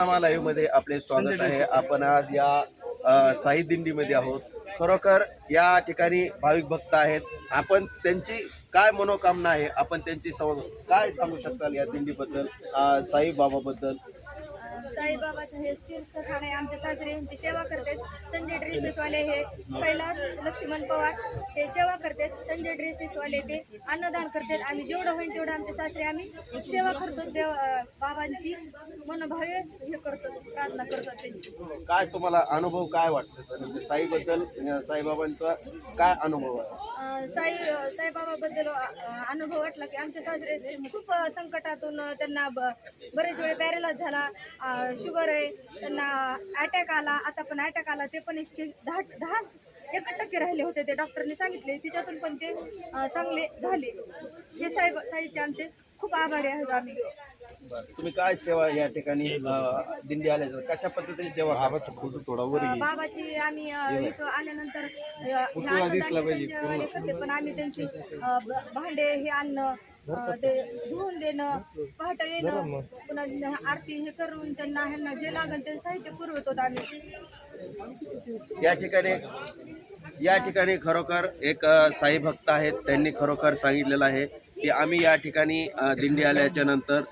लाईव्हमध्ये आपले स्वागत आहे. आपण आज या साई दिंडीमध्ये आहोत. खरोखर या ठिकाणी भाविक भक्त आहेत. आपण त्यांची काय मनोकामना आहे? आपण त्यांची सव काय सांगू शकताल या दिंडीबद्दल अ, साई बाबाबद्दल? साईबाबाचं हे तीर्थस्थान आहे. आमच्या सासरे यांची सेवा करतात. संजय ड्रेसेसवाले हे. कैलास लक्ष्मण पवार. हे सेवा करतात. संजय ड्रेसेसवाले ते अन्नदान करतात. आम्ही जेवढं होईल तेवढं आमच्या सासरे आम्ही सेवा करतो देव बाबांची. मनोभावे हे करतो प्रार्थना करतो त्यांची. काय तुम्हाला अनुभव काय वाटतं? म्हणजे साईबद्दल साईबाबांचा काय अनुभव आहे? साई साईबाबाबद्दल अनुभव वाटला की आमचे सासरे खूप संकटातून त्यांना बरेच वेळ पॅरेलाच झाला. शुगर आहे त्यांना अटॅक आला. आता पण अटॅक आला. ते पण इतके दहा दहा एकच टक्के राहिले होते ते डॉक्टरने सांगितले. तिच्यातून पण ते चांगले झाले. हे साई साईचे आमचे खूप आभारी आहोत आम्ही. तुम्ही काय सेवा या ठिकाणी दिंडी आल्याचं? कशा पद्धतीने सेवा बाबाचा फोटो थोडा वर बाबाची आम्ही इथं आल्यानंतर हे करते पण आम्ही त्यांची अं, भांडे हे अन्न ते धुवून देणं पहाटे येणं पुन्हा आरती हे करून त्यांना ह्यांना जे लागेल ते साहित्य पुरवतो आम्ही. या ठिकाणी या ठिकाणी खरोखर एक साई भक्त आहेत त्यांनी खरोखर सांगितलेलं आहे की आम्ही या ठिकाणी दिंडी आल्याच्यानंतर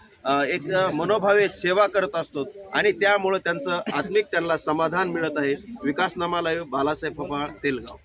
एक मनोभावे सेवा करत असतो आणि त्यामुळं त्यांचं आत्मिक त्यांना समाधान मिळत आहे. विकासनामा लाईव्ह बालासाहेब पवार तेलगाव.